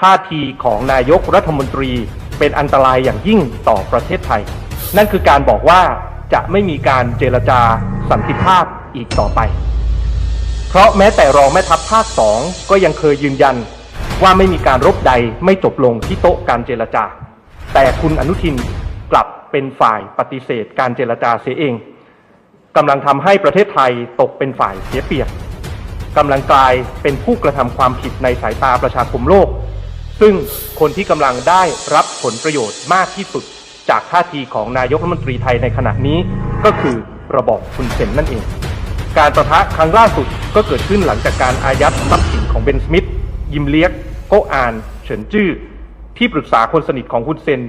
ท่าทีของนายกรัฐมนตรีเป็นอันตรายอย่างยิ่งต่อประเทศไทย นั่นคือการบอกว่าจะไม่มีการเจรจาสันติภาพอีกต่อไป เพราะแม้แต่รองแม่ทัพภาคสองก็ยังเคยยืนยันว่าไม่มีการรบใดไม่จบลงที่โต๊ะการเจรจา แต่คุณอนุทินกลับเป็นฝ่ายปฏิเสธการเจรจาเสียเองกำลังทำให้ประเทศไทยตกเป็นฝ่ายเสียเปรียบกำลังกลายเป็นผู้กระทำความผิดในสายตาประชาคมโลก ซึ่งคนที่กำลังได้รับผลประโยชน์มากที่สุด จากท่าทีของนายกรัฐมนตรีไทยในขณะนี้ ก็คือระบอบคุณเซนนั่นเอง การประทะครั้งล่าสุดก็เกิดขึ้นหลังจากการอายัดทรัพย์สินของเบนสมิธยิมเลียกโกอาน เฉินจื้อที่ปรึกษาคนสนิทของคุณเซน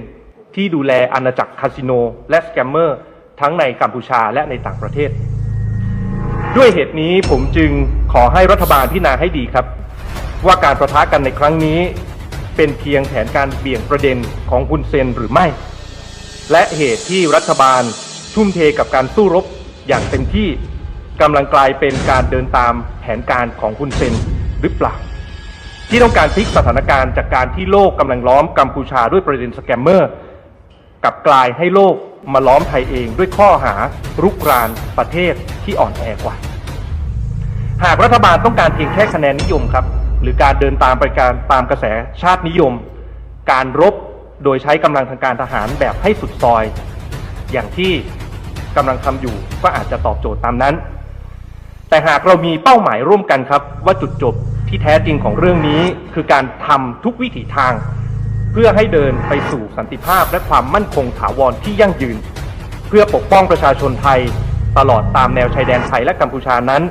ที่ดูแลอาณาจักรคาสิโน และสแกมเมอร์ ทั้งในกัมพูชาและในต่างประเทศ ด้วยเหตุนี้ผมจึงขอให้รัฐบาลพิจารณาให้ดีครับ ว่าการประทะกันในครั้งนี้ เป็นเพียงแผนการเบี่ยงประเด็นของคุณเซนหรือไม่ และเหตุที่รัฐบาลทุ่มเทกับการสู้รบอย่างเต็มที่กำลังกลายเป็นการเดินตามแผนการของคุณเซนหรือเปล่า ที่ต้องการพลิกสถานการณ์จากการที่โลกกำลังล้อมกัมพูชาด้วยประเด็นสแกมเมอร์ กับกลายให้โลกมาล้อมไทยเองด้วยข้อหารุกรานประเทศที่อ่อนแอกว่า หากรัฐบาลต้องการเพียงแค่คะแนนนิยมครับ หรือการเดินตามไปการตามกระแสชาตินิยม การรบโดยใช้กำลังทางการทหารแบบให้สุดซอย อย่างที่กำลังทำอยู่ก็อาจจะตอบโจทย์ตามนั้น แต่หากเรามีเป้าหมายร่วมกันครับ ว่าจุดจบที่แท้จริงของเรื่องนี้คือการทำทุกวิถีทาง เพื่อให้เดินไปสู่สันติภาพและความมั่นคงถาวรที่ยั่งยืน เพื่อปกป้องประชาชนไทย ตลอดตามแนวชายแดนไทยและกัมพูชานั้น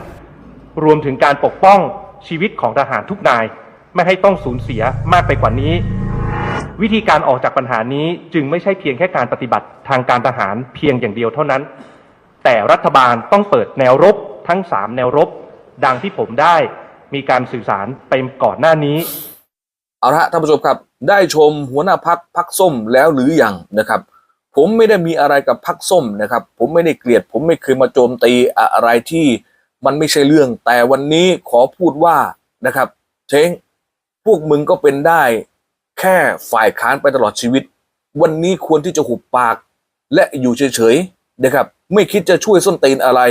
รวมถึงการปกป้อง ชีวิตของทหารทุกนาย ไม่ให้ต้องสูญเสียมากไปกว่านี้ วิธีการออกจากปัญหานี้จึงไม่ใช่เพียงแค่การปฏิบัติทางการทหารเพียงอย่างเดียวเท่านั้น แต่รัฐบาลต้องเปิดแนวรบทั้ง 3 แนวรบ ดังที่ผมได้มีการสื่อสารไปก่อนหน้านี้ เอาละฮะท่านผู้ชมครับ ได้ชมหัวหน้าพักพักส้มแล้วหรือยังนะครับ ผมไม่ได้มีอะไรกับพักส้มนะครับ ผมไม่ได้เกลียด ผมไม่เคยมาโจมตีอะไรที่ มันไม่ใช่เรื่อง แต่วันนี้ขอพูดว่านะครับเช้งพวกมึงก็เป็นได้ แค่ฝ่ายค้านไปตลอดชีวิต วันนี้ควรที่จะหุบปาก และอยู่เฉยๆนะครับ ไม่คิดจะช่วยส้นตีนอะไร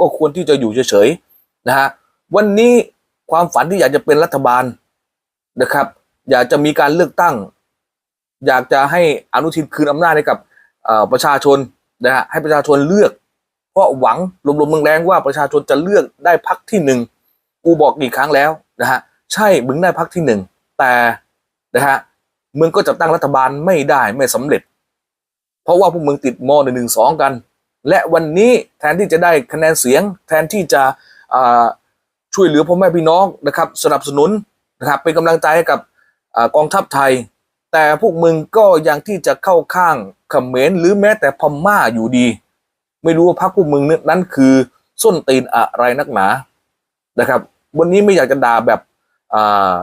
ก็ควรที่จะอยู่เฉยๆนะฮะวันนี้ความฝันที่อยากจะเป็นรัฐบาลนะครับ อยากจะมีการเลือกตั้ง อยากจะให้อนุทินคืนอำนาจให้กับประชาชนนะฮะให้ประชาชนเลือก เพราะหวังลมๆแรงๆว่าประชาชนจะเลือกได้พักที่หนึ่งกูบอกกี่ครั้งแล้วนะฮะใช่มึงได้พักที่หนึ่งแต่นะฮะมึงก็จะตั้งรัฐบาลไม่ได้ไม่สำเร็จ เพราะว่าพวกมึงติดมหนึ่งหนึ่งสองกัน และวันนี้แทนที่จะได้คะแนนเสียง แทนที่จะช่วยเหลือพ่อแม่พี่น้องนะครับ สนับสนุนนะครับเป็นกำลังใจให้กับอกองทัพไทย แต่พวกมึงก็ยังที่จะเข้าข้างเขมรหรือแม้แต่พม่าอยู่ดี ไม่รู้ว่าพรรคพวกมึงนั้นคือส้นตีนอะไรนักหนานะครับ วันนี้ไม่อยากจะด่าแบบอ่า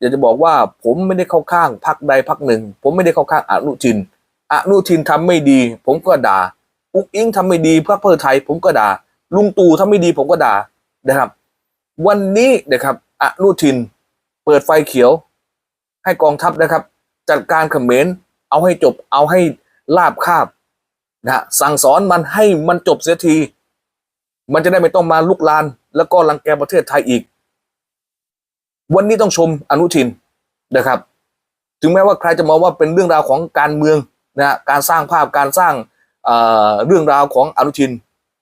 อยากจะบอกว่าผมไม่ได้เข้าข้างพรรคใดพรรคหนึ่ง ผมไม่ได้เข้าข้างอนุทินอนุทินทำไม่ดี ผมก็ด่าอุ๊กอิงทำไม่ดีพรรคเพื่อไทย ผมก็ด่าลุงตู่ทำไม่ดีผมก็ด่านะครับ วันนี้นะครับอนุทินเปิดไฟเขียว ให้กองทัพนะครับ จัดการเขมรเอาให้จบเอาให้ลาบคาบ นะฮะสั่งสอนมันให้มันจบเสียที มันจะได้ไม่ต้องมาลุกลาน แล้วก็รังแกประเทศไทยอีก วันนี้ต้องชมอนุทินนะครับ ถึงแม้ว่าใครจะมองว่าเป็นเรื่องราวของการเมืองนะฮะการสร้างภาพการสร้างเเรื่องราวของอนุทิน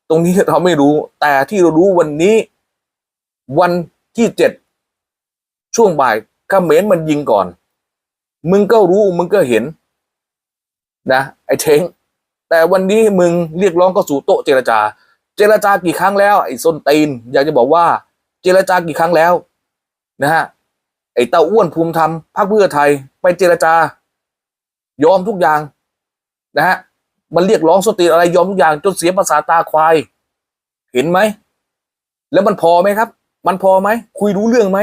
ตรงนี้เราไม่รู้ แต่ที่เรารู้วันนี้วันที่เจ็ดช่วงบ่ายเขมรมันยิงก่อน มึงก็รู้มึงก็เห็นนะไอ้เท้ง แต่วันนี้มึงเรียกร้องเข้าสู่โต๊ะเจรจา เจรจากี่ครั้งแล้วไอ้ส้นตีนอยากจะบอกว่า เจรจากี่ครั้งแล้วนะฮะไอ้เต้าอ้วนภูมิธรรมพรรคเพื่อไทยไปเจรจา ยอมทุกอย่างนะฮะมันเรียกร้องส้นตีนอะไรยอมทุกอย่างจนเสียภาษาตาควาย เห็นไหม แล้วมันพอไหมครับ มันพอไหม คุยรู้เรื่องไหม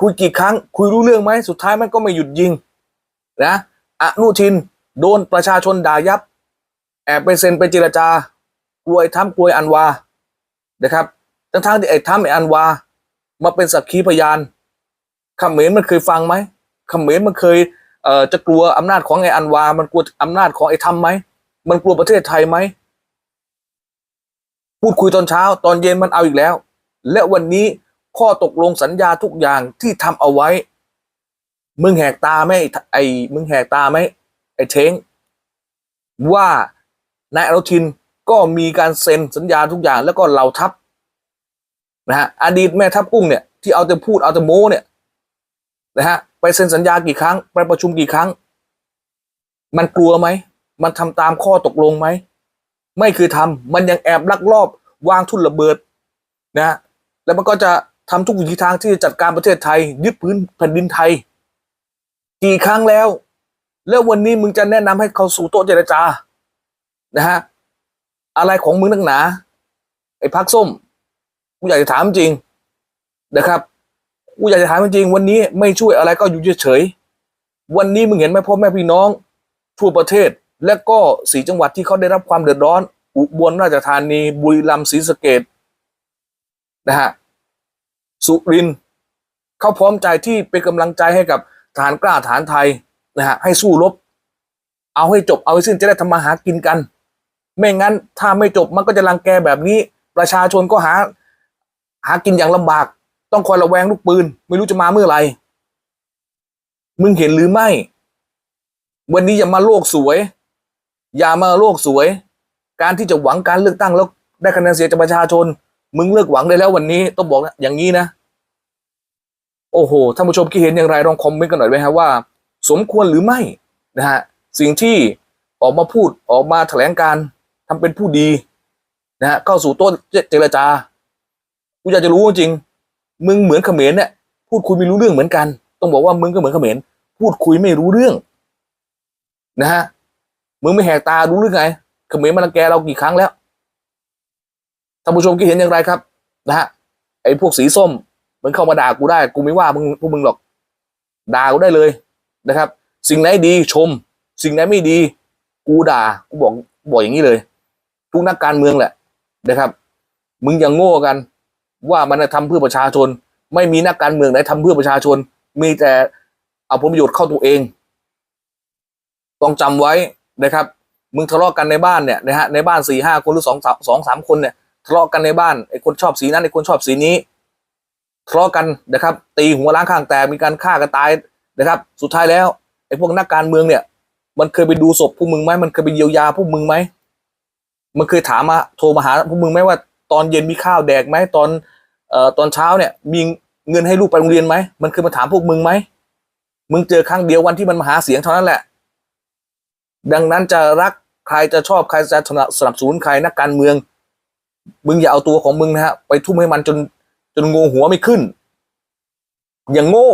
คุยกี่ครั้ง คุยรู้เรื่องไหม สุดท้ายมันก็ไม่หยุดยิง นะอนุทิน โดนประชาชนด่ายับ แอบไปเซ็นไปเจรจากลวยทำกลวยอันวานะครับ ทั้งทางที่ไอ้ทำไอ้อันวา มาเป็นสักขีพยานเขมรมันเคยฟังไหมเขเมรมันเคยเอ่อจะกลัวอำนาจของไอ้อันวา มันกลัวอำนาจของไอ้ทำไหมมันกลัวประเทศไทยไหมพูดคุยตอนเช้า ตอนเย็นมันเอาอีกแล้ว และวันนี้ข้อตกลงสัญญาทุกอย่างที่ทำเอาไว้ มึงแหกตาไหมไอ้มึงแหกตาไหมไอ้เท้งว่า นายอนุทินก็มีการเซ็นสัญญาทุกอย่างแล้วก็เหล่าทัพนะฮะอดีตแม่ทัพกุ้งเนี่ยที่เอาแต่พูดเอาแต่โม้เนี่ยนะฮะไปเซ็นสัญญากี่ครั้ง ไปประชุมกี่ครั้ง มันกลัวไหม มันทำตามข้อตกลงไหม ไม่คือทำมันยังแอบลักลอบวางทุนระเบิดนะฮะแล้วมันก็จะทำทุกวิถีทางที่จะจัดการประเทศไทย ยึดพื้นแผ่นดินไทย กี่ครั้งแล้ว แล้ววันนี้มึงจะแนะนำให้เขาสู่โต๊ะเจรจา นะฮะอะไรของมึงนักหนา ไอ้พักส้ม กูอยากจะถามจริงนะครับ กูอยากจะถามจริง วันนี้ไม่ช่วยอะไรก็อยู่เฉยๆวันนี้มึงเห็นไหมพ่อแม่พี่น้อง ทั่วประเทศและก็สีจังหวัดที่เขาได้รับความเดือดร้อน อุบลราชธานี บุรีรัมย์ศรีสะเกดนะฮะสุรินเขาพร้อมใจที่เป็นกำลังใจให้กับทหารกล้าทหารไทยนะฮะให้สู้รบ เอาให้จบเอาให้สิ้นจะได้ทำมาหากินกัน ไม่งั้น ถ้าไม่จบมันก็จะรังแกแบบนี้ ประชาชนก็หา หากินอย่างลำบาก ต้องคอยระแวงลูกปืน ไม่รู้จะมาเมื่อไหร่มึงเห็นหรือไม่ วันนี้อย่ามาโลกสวย อย่ามาโลกสวย การที่จะหวังการเลือกตั้งแล้วได้คะแนนเสียงจากประชาชน มึงเลิกหวังได้แล้ววันนี้ต้องบอกนะอย่างนี้นะโอ้โหท่านผู้ชมคิดเห็นอย่างไรลองคอมเมนต์กันหน่อยไหมฮะว่า สมควรหรือไม่นะฮะสิ่งที่ออกมาพูดออกมาแถลงการ ทำเป็นผู้ดีนะฮะเข้าสู่โต๊ะเจรจากูอยากจะรู้จริง มึงเหมือนเขมรเนี่ยพูดคุยไม่รู้เรื่องเหมือนกัน ต้องบอกว่ามึงก็เหมือนเขมรพูดคุยไม่รู้เรื่องนะฮะมึงไม่แหกตารู้หรือไงเขมรมารังแกเรากี่ครั้งแล้วท่านผู้ชมคิดเห็นอย่างไรครับ นะฮะไอ้พวกสีส้มมึงเข้ามาด่ากูได้ กูไม่ว่ามึงพวกมึงหรอกด่ากูได้เลยนะครับ สิ่งไหนดีชม สิ่งไหนไม่ดี กูด่ากูบอกบอกอย่างนี้เลย ทุกนักการเมืองแหละนะครับ มึงอย่างโง่กัน ว่ามันจะทำเพื่อประชาชน ไม่มีนักการเมืองไหนทำเพื่อประชาชน มีแต่เอาผลประโยชน์เข้าตัวเอง ต้องจำไว้นะครับ มึงทะเลาะกันในบ้านเนี่ยนะฮะในบ้านสี่ห้าคนหรือสองสามสองสามคนเนี่ยทะเลาะกันในบ้านไอ้คนชอบสีนั้นไอ้คนชอบสีนี้ทะเลาะกันนะครับ ตีหัวล้างข้างแตกมีการฆ่ากันตายนะครับ สุดท้ายแล้วไอ้พวกนักการเมืองเนี่ย มันเคยไปดูศพพวกมึงไหมมันเคยไปเยียวยาพวกมึงไหม มันเคยถามมาโทรมาหาพวกมึงไหมว่าตอนเย็นมีข้าวแดกไหมตอนเอ่อตอนเช้าเนี่ยมีเงินให้ลูกไปโรงเรียนไหมมันเคยมาถามพวกมึงไหมมึงเจอครั้งเดียววันที่มันมาหาเสียงเท่านั้นแหละ ดังนั้นจะรักใครจะชอบใครจะสนับสนุนใครนักการเมือง มึงอย่าเอาตัวของมึงนะฮะไปทุ่มให้มันจนจนงงหัวไม่ขึ้น อย่างโง่